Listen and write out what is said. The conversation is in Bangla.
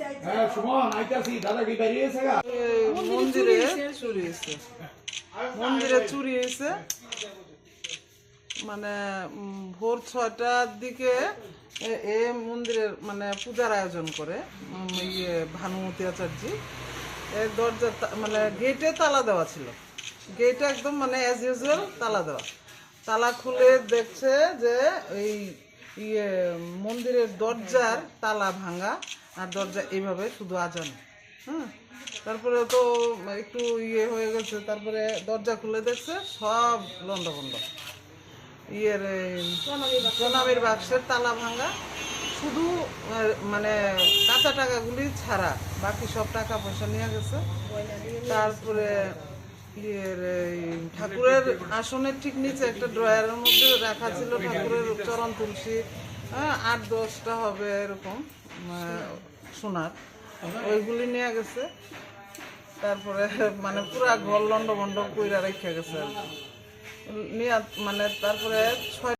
হ্যাঁ মন্দিরে চুরি মানে ভোর ছয়টার দিকে এ- মন্দিরের মানে পূজার আয়োজন করে ইয়ে ভানুমতি আচার্য। এর দরজা মানে গেটে তালা দেওয়া ছিল। গেটে একদম মানে অ্যাজ ইউজুয়াল তালা দেওয়া। তালা খুলে দেখছে যে, এই ইয়ে মন্দিরের দরজার তালা ভাঙা আর দরজা এইভাবে শুধু আজান। হ্যাঁ তারপরে তো একটু ইয়ে হয়ে গেছে, তারপরে দরজা খুলে দেখছে সব লন্ডভন্ড ইয়ের প্রণামীর বাক্সের তালা ভাঙা। শুধু মানে কাঁচা টাকাগুলি ছাড়া বাকি সব টাকা পয়সা নিয়ে গেছে। তারপরে ইয়ের ঠাকুরের আসনের ঠিক নিচে একটা ড্রয়ারের মধ্যে রাখা ছিল ঠাকুরের চরণ তুলসী। হ্যাঁ আট, দশটা হবে এরকম সোনার। ওইগুলি নিয়ে গেছে। তারপরে মানে পুরা ঘর লন্ড বন্ড কইরা রেখে গেছে আর। নিয়ে মানে তারপরে ছয়